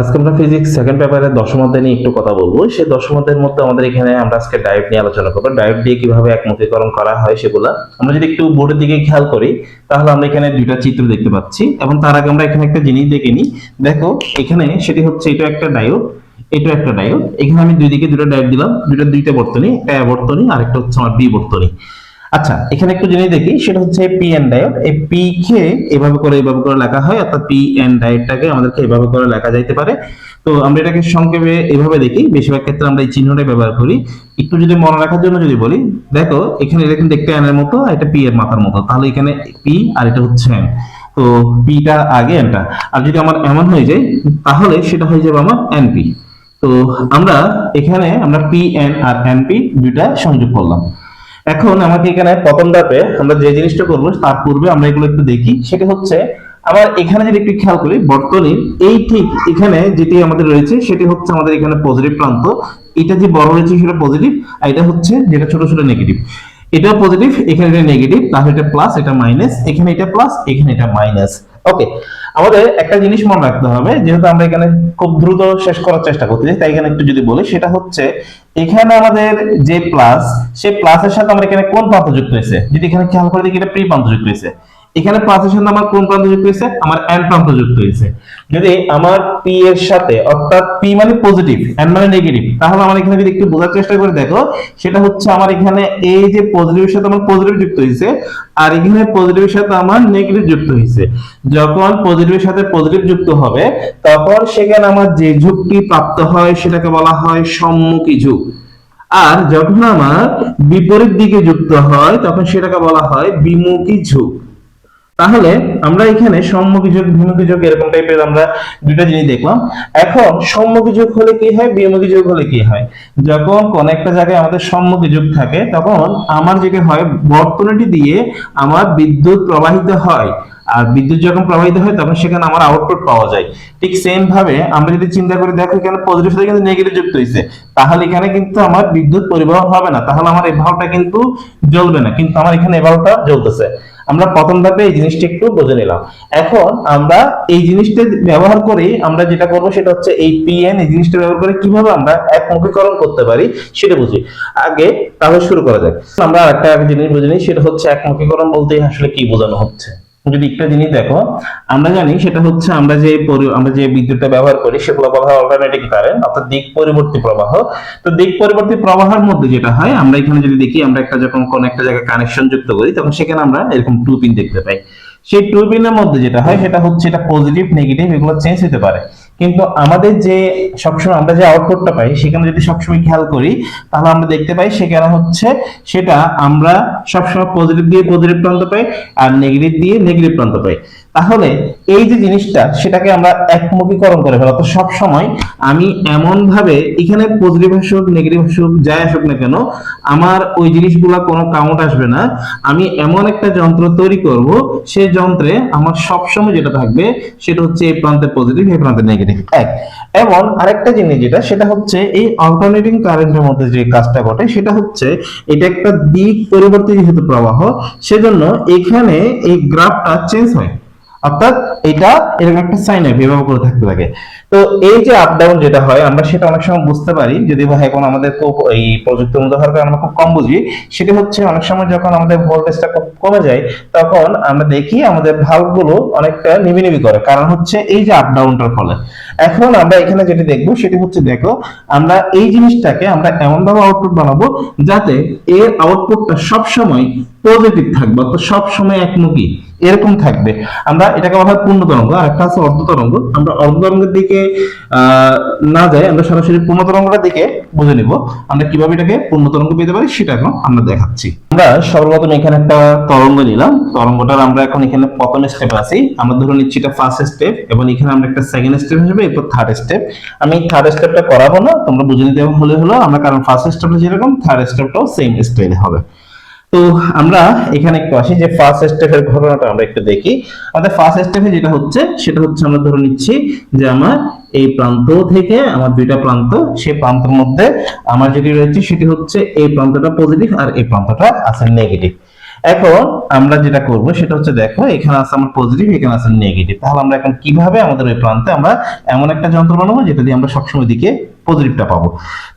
আজকে আমরা physics second পেপারের দশম অধ্যায় নিয়ে একটু কথা বলব। সেই দশম অধ্যায়ের মধ্যে আমাদের এখানে আমরা আজকে ডায়োড নিয়ে আলোচনা করব। ডায়োড দিয়ে কীভাবে একমুখীকরণ করা হয় সেগুলা। আমরা যদি একটু বোর্ডের দিকে খেয়াল করি, তাহলে আমরা এখানে দুইটা চিত্র দেখতে পাচ্ছি এবং তার আগে আমরা এখানে একটা জিনিস দেখে নিই। দেখো, এখানে সেটি হচ্ছে এটা একটা ডায়োড এটা একটা ডায়োড এখানে আমি দুই দিকে দুটো ডায়োড দিলাম দুটো দুইটা বর্তনী, একটা বর্তনী আর একটা হচ্ছে আমার বি বর্তনী আচ্ছা এখানে একটু জিনিস দেখি, সেটা হচ্ছে পি এন ডায়োড এই পি কে এভাবে করে এভাবে করে লেখা হয়, অর্থাৎ পি এন ডায়োডটাকে আমাদেরকে এভাবে করে লেখা যাইতে পারে। তো আমরা এটাকে সংক্ষেপে এভাবে দেখি, বেশিরভাগ ক্ষেত্রে আমরা এই চিহ্নটা ব্যবহার করি। একটু যদি মনে রাখার জন্য যদি বলি, দেখো, এখানে এটা কিন্তু দেখতে এন এর মতো এটা পি এর মাথার মতো। তাহলে এখানে পি আর এটা হচ্ছে এন তো পিটা আগে এনটা আর যদি আমার এমন হয়ে যায়, তাহলে সেটা হয়ে যাবে আমার এনপি তো আমরা এখানে আমরা পি এন আর এনপি দুইটা সংযোগ করলাম। এখন আমাকে এখানে প্রথম ধাপে আমরা যে জিনিসটা করব, তার পূর্বে আমরা এগুলো একটু দেখি। সেটা হচ্ছে, আবার এখানে যদি একটু খেয়াল করি, বর্তনীর এই ঠিক এখানে যেটি আমাদের রয়েছে, সেটি হচ্ছে আমাদের এখানে পজিটিভ প্রান্ত। এটা যে বড় রয়েছে সেটা পজিটিভ আর এটা হচ্ছে যেটা ছোট ছোট নেগেটিভ এটা পজিটিভ এখানে এটা নেগেটিভ তাহলে এটা প্লাস এটা মাইনাস এখানে এটা প্লাস এখানে এটা মাইনাস ওকে আমাদের একটা জিনিস মনে রাখতে হবে, যেহেতু আমরা এখানে খুব দ্রুত শেষ করার চেষ্টা করতে চাই তাই এখানে একটু যদি বলি, সেটা হচ্ছে এখানে আমাদের যে প্লাস সেই প্লাসের সাথে আমরা এখানে কোন প্রান্ত যুক্ত হয়েছে? যদি এখানে খেয়াল করে দেখি, এটা প্রি প্রান্ত যুক্ত হয়েছে। এখানে প্লাসের সাথে আমার কোন প্রান্ত যুক্ত হয়েছে? আমার এন প্রান্ত যুক্ত হয়েছে। যদি আমার পি এর সাথে, অর্থাৎ পি মানে পজিটিভ এন মানে নেগেটিভ তাহলে আমার এখানে যদি একটু বোঝার চেষ্টা করে দেখো, সেটা হচ্ছে আমার এখানে এই যে পজিটিভের সাথে আমার পজিটিভ যুক্ত হয়েছে, আর এখানে পজিটিভের সাথে আমার নেগেটিভ যুক্ত হয়েছে। যখন পজিটিভের সাথে পজিটিভ যুক্ত হবে, তখন সেখানে আমার যে ঝুঁকটি প্রাপ্ত হয়, সেটাকে বলা হয় সম্মুখী ঝুঁক আর যখন আমার বিপরীত দিকে যুক্ত হয়, তখন সেটাকে বলা হয় বিমুখী ঝুঁক তাহলে আমরা এখানে সম্মুখী যোগ বিমুখী যোগ এরকম টাইপের আমরা দুইটা জিনিস দেখলাম। এখন সম্মুখী যোগ হলে কি হয় বিমুখী যোগ হলে কি হয়? যখন কোন একটা জায়গায় আমাদের সম্মুখী যোগ থাকে, তখন আমার যেটা হয়, বর্তনীটি দিয়ে আমার বিদ্যুৎ প্রবাহিত হয়। আর বিদ্যুৎ যখন প্রবাহিত হয়, তখন সেখানে আমার আউটপুট পাওয়া যায়। ঠিক সেম ভাবে আমরা যদি চিন্তা করি দেখো, এখানে পজিটিভ সাথে কিন্তু নেগেটিভ যুক্ত হয়েছে তাহলে এখানে কিন্তু আমার বিদ্যুৎ পরিবহন হবে না। তাহলে আমার এই কিন্তু জ্বলবে না। কিন্তু আমার এখানে এই জ্বলতেছে। আমরা প্রথম ধাপে এই জিনিসটা একটু বুঝে নিলাম। এখন আমরা এই জিনিসটা ব্যবহার করে আমরা যেটা করব সেটা হচ্ছে এই পিএন এই জিনিসটা ব্যবহার করে কীভাবে আমরা এক একমুখীকরণ করতে পারি সেটা বুঝি। আগে তাহলে শুরু করা যাক। আমরা আরেকটা জিনিস বুঝে নিই, সেটা হচ্ছে এক একমুখীকরণ বলতে আসলে কি বোঝানো হচ্ছে? যদি একটা জিনিস দেখো, আমরা জানি সেটা হচ্ছে আমরা যে আমরা যে বিদ্যুৎটা ব্যবহার করি সেগুলো প্রবাহ অল্টারনেটিং কারেন্ট অর্থাৎ দিক পরিবর্তী প্রবাহ। তো দিক পরিবর্তী প্রবাহের মধ্যে যেটা হয়, আমরা এখানে যদি দেখি, আমরা একটা যখন কোন একটা জায়গায় কানেকশন যুক্ত করি, তখন সেখানে আমরা এরকম টু পিন দেখতে পাই। সেই টু পিনের মধ্যে যেটা হয়, সেটা হচ্ছে এটা পজিটিভ নেগেটিভ এগুলো চেঞ্জ হতে পারে। কিন্তু আমাদের যে সবসময় আমরা যে আউটপুটটা পাই, সেখানে যদি সবসময় খেয়াল করি, তাহলে আমরা দেখতে পাই সেখানে হচ্ছে সেটা আমরা সবসময় পজিটিভ দিয়ে পজিটিভ প্রান্ত পাই আর নেগেটিভ দিয়ে নেগেটিভ প্রান্ত পাই। তাহলে এই যে জিনিসটা, সেটাকে আমরা একমুখীকরণ করে ফেলা। তো সব সময় আমি এমন ভাবে এখানে পজিটিভ আসুক নেগেটিভ আসুক যাই আসুক না কেন, আমার ওই জিনিসগুলো কোনো কাউন্ট আসবে না। আমি এমন একটা যন্ত্র তৈরি করব, সেই যন্ত্রে আমার সব সময় যেটা থাকবে, সেটা হচ্ছে এই প্রান্তে পজিটিভ এই প্রান্তে নেগেটিভ এক। এবং আরেকটা জিনিস যেটা, সেটা হচ্ছে এই অল্টারনেটিং কারেন্টের মধ্যে যে কাজটা ঘটে, সেটা হচ্ছে এটা একটা দিক পরিবর্তী যেহেতু প্রবাহ। সেজন্য এখানে এই গ্রাফটা চেঞ্জ হয়। অর্থাৎ এটা এরকম একটা সাইন ওয়েভ এভাবে করে থাকতে থাকে। তো এই যে আপ ডাউন যেটা হয়, আমরা সেটা অনেক সময় বুঝতে পারি। যদি ভাই এখন আমাদের খুব এই প্রযুক্তি কারণে আমরা খুব কম বুঝি, সেটা হচ্ছে অনেক সময় যখন আমাদের ভোল্টেজটা খুব কমে যায়, তখন আমরা দেখি আমাদের ভাল্বগুলো অনেকটা নিবি নিবি করে। কারণ হচ্ছে এই যে আপ ডাউনটার ফলে। এখন আমরা এখানে যেটা দেখব, সেটি হচ্ছে দেখো, আমরা এই জিনিসটাকে আমরা এমন ভাবে আউটপুট বানাবো যাতে এর আউটপুটটা সব সময় পজিটিভ থাকবে, অর্থাৎ সব সময় একমুখী। এরকম থাকবে। আমরা এটাকে বলা হয় পূর্ণ তরঙ্গ আর একটা আছে অর্ধ তরঙ্গ আমরা অর্ধ তরঙ্গের দিকে না যাই, আমরা সরাসরি পূর্ণ তরঙ্গটার দিকে বুঝে নিব। আমরা কীভাবে এটাকে পূর্ণ তরঙ্গ পেতে পারি সেটা এখন আমরা দেখাচ্ছি। আমরা সর্বপ্রথম এখানে একটা তরঙ্গ নিলাম। তরঙ্গটার আমরা এখন এখানে প্রথম স্টেপ আছি। আমরা ধরে নিচ্ছি এটা ফার্স্ট স্টেপ এবং এখানে আমরা একটা সেকেন্ড স্টেপ হিসেবে, এরপর থার্ড স্টেপ আমি থার্ড স্টেপটা করাবো না, তোমরা বুঝে নিতে হলে হলো, আমরা কারণ ফার্স্ট স্টেপটা যেরকম থার্ড স্টেপটাও সেম স্টাইলে হবে। তো আমরা এখানে একটু আসি যে ফার্স্ট স্টেপের ঘটনাটা আমরা একটু দেখি। আমাদের ফার্স্ট স্টেপে যেটা হচ্ছে, সেটা হচ্ছে আমরা ধরে নিচ্ছি যে আমার এই প্রান্ত থেকে আমার দুইটা প্রান্ত, সেই প্রান্তের মধ্যে আমার যেটি রয়েছে সেটি হচ্ছে এই প্রান্তটা পজিটিভ আর এই প্রান্তটা আছে নেগেটিভ এখন আমরা যেটা করব, সেটা হচ্ছে দেখো, এখানে আছে আমার পজিটিভ এখানে আছে নেগেটিভ তাহলে আমরা এখন কীভাবে আমাদের ওই প্রান্তে আমরা এমন একটা যন্ত্র বানাবো যেটা দিয়ে আমরা সবসময় দিকে পজিটিভটা পাবো।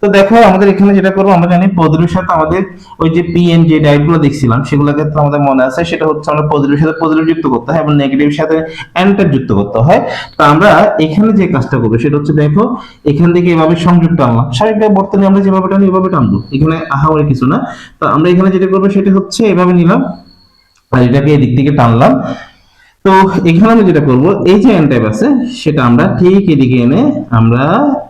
তো দেখো, আমাদের এখানে যেটা করব, আমরা জানি পজিটিভের সাথে আমাদের ওই যে পি এন যে ডাইটগুলো দেখছিলাম সেগুলো ক্ষেত্রে আমাদের মনে আছে, সেটা হচ্ছে আমরা পজিটিভের সাথে পজিটিভ যুক্ত করতে হয় এবং নেগেটিভের সাথে অ্যান্টার যুক্ত করতে হয়। তো আমরা এখানে যে কাজটা করব, সেটা হচ্ছে দেখো, এখান থেকে এভাবে সংযুক্ত আনলাম। স্বাভাবিকভাবে বর্তমানে আমরা যেভাবে টানি এভাবে টানবো। এখানে আহামরি কিছু না। তো আমরা এখানে যেটা করব, সেটা হচ্ছে এভাবে নিলাম, আর এটাকে এদিক থেকে টানলাম। তো এখানে আমি যেটা করব, এই যে এন টাইপ আছে, সেটা আমরা ঠিক এদিকে এনে আমরা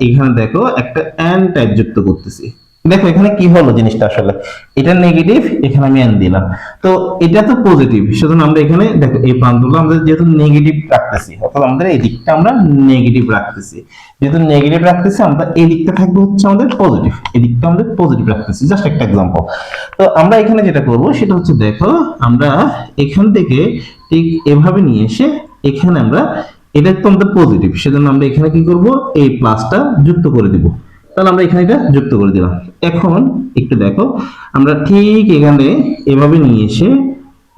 এখানে দেখো একটা এন টাইপ যুক্ত করতেছি। দেখো এখানে কি হলো জিনিসটা আসলে? এটা নেগেটিভ এখানে আমি এন দিলাম। তো এটা তো পজিটিভ সুতরাং আমরা এখানে দেখো, এই প্রান্তগুলো আমরা যেহেতু নেগেটিভ রাখতেছি, অর্থাৎ আমাদের এই দিকটা আমরা নেগেটিভ রাখতেছি। যেহেতু নেগেটিভ রাখতেছি, আমরা এই দিকটা থাকবে হচ্ছে আমাদের পজিটিভ এই দিকটা আমাদের পজিটিভ রাখতেছি। জাস্ট একটা এক্সাম্পল তো আমরা এখানে যেটা করব, সেটা হচ্ছে দেখো, আমরা এখান থেকে ঠিক এভাবে নিয়ে এসে এখানে আমরা, এটা তো আমাদের পজিটিভ সেজন্য আমরা এখানে কি করব? এই প্লাসটা যুক্ত করে দিব। তাহলে আমরা এখানে এটা যুক্ত করে দিলাম। এখন একটু দেখো, আমরা ঠিক এখানে এভাবে নিয়ে এসে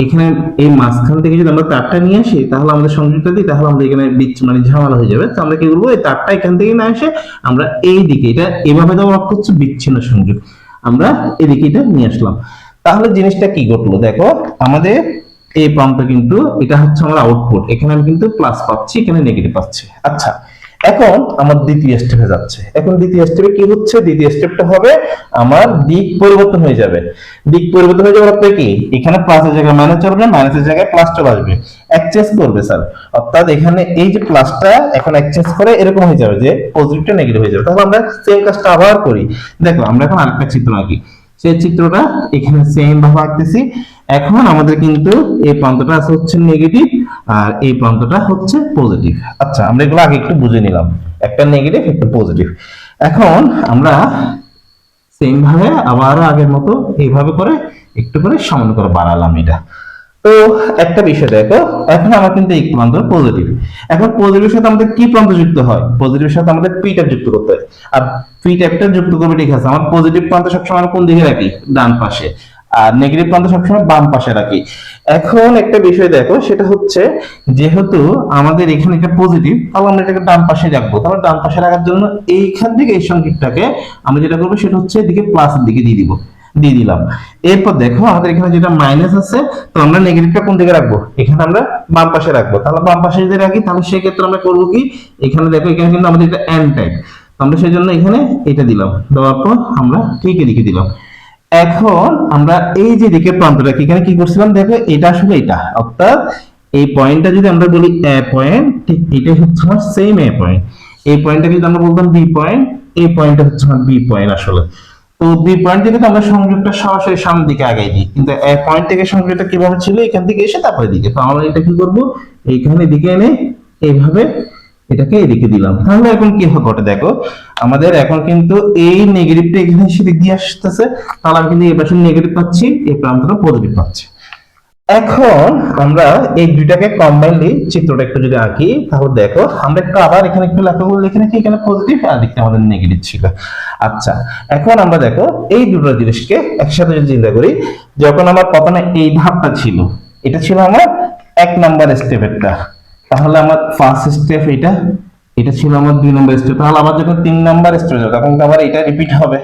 এখানে এই মাঝখান থেকে যদি আমরা তারটা নিয়ে আসি, তাহলে আমাদের সংযোগটা দিই, তাহলে আমাদের এখানে বিচ্ছ মানে ঝামেলা হয়ে যাবে। তো আমরা কি করব? এই তারটা এখান থেকে না এসে আমরা এই দিকে, এটা এভাবে দেওয়া অর্থ হচ্ছে বিচ্ছিন্ন সংযোগ। আমরা এদিকে এটা নিয়ে আসলাম। তাহলে জিনিসটা কি ঘটলো? দেখো, আমাদের এই প্রান্ত কিন্তু এটা হচ্ছে আমার আউটপুট এখানে আমি কিন্তু প্লাস পাচ্ছি, এখানে নেগেটিভ পাচ্ছি। আচ্ছা এখন আমার দ্বিতীয় স্টেপে যাচ্ছে। এখন দ্বিতীয় স্টেপে কি হচ্ছে? দ্বিতীয় স্টেপটা হবে আমার দিক পরিবর্তন হয়ে যাবে। দিক পরিবর্তন হয়ে যাওয়ার অর্থ কি? এখানে প্লাসের জায়গায় মাইনাস চলবে মাইনাসের জায়গায় প্লাস চলে আসবে। এক্সচেঞ্জ করবে স্যার অর্থাৎ এখানে এই যে প্লাসটা এখন এক্সচেঞ্জ করে এরকম হয়ে যাবে যে পজিটিভটা নেগেটিভ হয়ে যাবে। তাহলে আমরা সেম কাজটা আবার করি। দেখো, আমরা এখন আরেকটা চিত্র আঁকি। সেই চিত্রটা এখানে সেম ভাবে আঁকতেছি। এখন আমাদের কিন্তু এই প্রান্তটা হচ্ছে নেগেটিভ আর এই প্রান্তটা হচ্ছে পজিটিভ আচ্ছা আমরা এগুলো আগে একটু বুঝে নিলাম। একটা নেগেটিভ একটা পজিটিভ এখন আমরা সেম ভাবে আবারও আগের মতো এইভাবে করে একটু করে সামান্য করে বাড়ালাম এটা। তো একটা বিষয় দেখো, এখন আমার কিন্তু এই প্রান্ত পজিটিভ এখন পজিটিভের সাথে আমাদের কি প্রান্ত যুক্ত হয়? পজিটিভের সাথে আমাদের পি ট্যাপ যুক্ত করতে হয়। আর পি ট্যাপটা যুক্ত করবে ঠিক আছে। আমার পজিটিভ প্রান্ত সবসময় কোন দিকে রাখি? ডান পাশে। আর নেগেটিভ প্রান্ত সবসময় বাম পাশে রাখি। এখন একটা বিষয় দেখো, সেটা হচ্ছে যেহেতু আমাদের এখানে এটা পজিটিভ তাহলে আমরা এটাকে ডান পাশে রাখব। তাহলে ডান পাশে রাখার জন্য এইখান থেকে এই সংকেতটাকে আমরা যেটা করব, সেটা হচ্ছে এদিকে প্লাসের দিকে দিয়ে দিব, দিয়ে দিলাম। এরপর দেখো, আমাদের এখানে যেটা মাইনাস আছে, তো আমরা নেগেটিভটা কোন দিকে রাখব? এখানে আমরা বাম পাশে রাখব। তাহলে বাম পাশে যদি রাখি, তাহলে সেক্ষেত্রে আমরা করব কি? এখানে দেখো, এখানে কিন্তু আমাদের এটা এন টাইপ আমরা সেই জন্য এখানে এটা দিলাম। দেওয়ার পর আমরা ঠিক এদিকে দিলাম। এখন আমরা এই যে দিকের প্রান্তটা এখানে কি করছিলাম? দেখো, এটা আসলে এটা। অর্থাৎ এই পয়েন্টটা যদি আমরা বলি এ পয়েন্ট ঠিক এটাই হচ্ছে আমার সেম এ পয়েন্ট এই পয়েন্টটাকে যদি আমরা বলতাম বি পয়েন্ট এই পয়েন্টটা হচ্ছে আমার বি পয়েন্ট আসলে। তো বি পয়েন্ট থেকে তো আমরা সংযোগটা সরাসরি সামনের দিকে আগাই দিই। কিন্তু এ পয়েন্ট থেকে সংযোগটা কীভাবে ছিল? এখান থেকে এসে তারপরে দিকে। তো আমরা এটা কি করব? এইখানে দিকে এনে এইভাবে এটাকে রেখে দিলাম। তাহলে এখন কি ওটা দেখো, আমাদের এখন কিন্তু এই নেগেটিভটা এখানে এসে দিয়ে আসতেছে। তাহলে আমি কিন্তু এই পাশে নেগেটিভ পাচ্ছি, এই প্রান্তটা পজিটিভ পাচ্ছি। এখন আমরা এই দুইটাকে কম্বাইনলি চিত্রটা একটু যদি আঁকি, তাহলে দেখো, আমরা একটু আবার এখানে একটু লেখা লিখে রাখি এখানে পজিটিভ আর দিকটা আমাদের নেগেটিভ ছিল। আচ্ছা এখন আমরা দেখো, এই দুটো জিনিসকে একসাথে যদি চিন্তা করি, যখন আমার প্রথমে এই ধাপটা ছিল, এটা ছিল আমার এক নাম্বার স্টেপেরটা তাহলে আমার ফার্স্ট স্টেপ এটা এটা ছিল আমার দুই নম্বর স্টেপ তাহলে আবার যখন তিন নাম্বার স্টেপ যাবে তখন আবার এটা রিপিট হবে।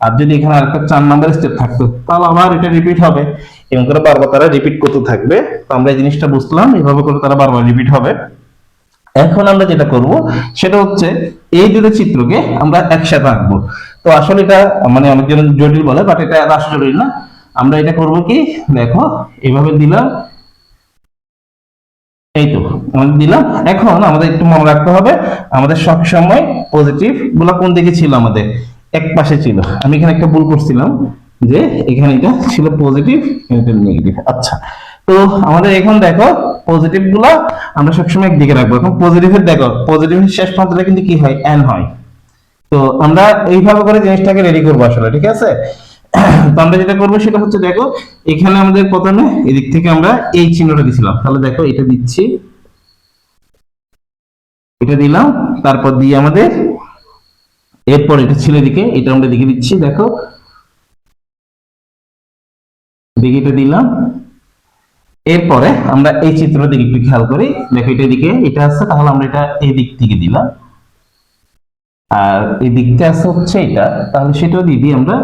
আর যদি এখানে আরেকটা চার নাম্বার স্টেপ থাকতো, তাহলে আবার এটা রিপিট হবে। এরকম করে বারবার তারা রিপিট করতে থাকবে। তো আমরা এই জিনিসটা বুঝলাম, এভাবে করে তারা বারবার রিপিট হবে। এখন আমরা যেটা করব, সেটা হচ্ছে এই দুটো চিত্রকে আমরা একসাথে আঁকবো। তো আসলে এটা মানে অনেকজন জটিল বলে বাট এটা রাষ্ট্র জটিল না। আমরা এটা করব কি, দেখো, এভাবে দিলাম এই তো আমাদের দিলাম। এখন আমাদের একটু মনে রাখতে হবে, আমাদের সব সময় পজিটিভগুলো কোন দিকে ছিল আমাদের? এক পাশে ছিল। আমি এখানে একটা ভুল করছিলাম যে এখানে এটা ছিল পজিটিভ এটা নেগেটিভ আচ্ছা তো আমাদের এখন দেখো পজিটিভগুলো আমরা সবসময় একদিকে রাখব। এখন পজিটিভের দেখো পজিটিভের শেষ প্রান্তটা কিন্তু কি হয়? এন হয়। তো আমরা এইভাবে করে জিনিসটাকে রেডি করব আসলে, ঠিক আছে? তো আমরা যেটা করব সেটা হচ্ছে দেখো, এখানে আমাদের প্রথমে এদিক থেকে আমরা এই চিহ্নটা দিছিলাম। তাহলে দেখো, এটা দিচ্ছি। এটা দিলাম, তারপর দিয়ে আমাদের এরপর এটা এদিকে, এটা আমরা দিকে দিচ্ছি, দেখো। এটা দিলাম। এরপরে আমরা এই চিত্র দিকে একটু খেয়াল করি। দেখো, এটা দিকে এটা আছে, তাহলে আমরা এটা এই দিক থেকে দিলাম। আর এই দিকটা আছে হচ্ছে এটা। তাহলে সেটাও দিয়ে আমরা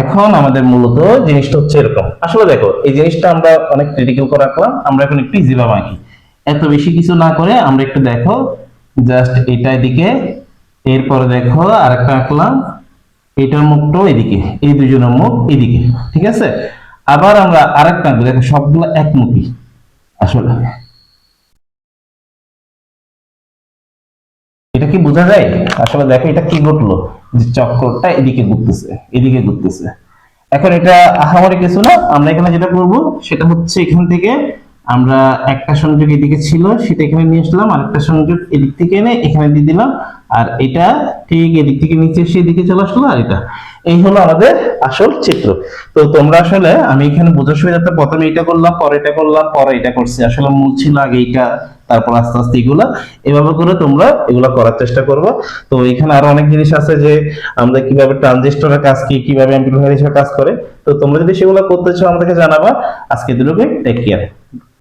এখন আমাদের মূলত জিনিসটা হচ্ছে এরকম। আসলে দেখো, এই জিনিসটা আমরা অনেক ক্রিটিক্যাল করে রাখলাম, আমরা এখন একটু ইজি ভাবে আঁকি। এত বেশি কিছু না করে আমরা একটু দেখো জাস্ট এটা এদিকে, এরপরে দেখো আরেকটা আঁকলাম, এটার মুখটাও এদিকে, এই দুজনের মুখ এদিকে, ঠিক আছে? আবার আমরা আরেকটা আঁকবো, দেখো সবগুলো একমুখী, আসলে। এটা কি বোঝা যায়? আসলে দেখো এটা কি ঘটলো? যে চক্রটা এদিকে ঘুরতেছে এদিকে ঘুরতেছে। এখন এটা আহামরি কিছু না, আমরা এখানে যেটা করব, সেটা হচ্ছে এখান থেকে আমরা একটা সংযোগ এদিকে ছিল, সেটা এখানে নিয়ে আসলাম আর একটা সংযোগ এদিক থেকে এনে এখানে দিয়ে দিলাম, আর এটা ঠিক এদিক থেকে নিচে এসে এদিকে চলে আসলো, আর এটা। এই হলো আমাদের আসল চিত্র। তো তোমরা আসলে, আমি এখানে বোঝার সুবিধাতে প্রথমে এটা করলাম, পরে এটা করলাম, পরে এটা করছি। আসলে মূল ছিল আগে এইটা তারপর আস্তে আস্তে এগুলো এভাবে করে তোমরা এগুলো করার চেষ্টা করব। তো এখানে আরও অনেক জিনিস আছে যে আমরা কীভাবে ট্রানজিস্টরের কাজ কি, কীভাবে হিসেবে কাজ করে। তো তোমরা যদি সেগুলো করতে চাও আমাদেরকে জানাবা। আজকে দুটোকে টেক কেয়ার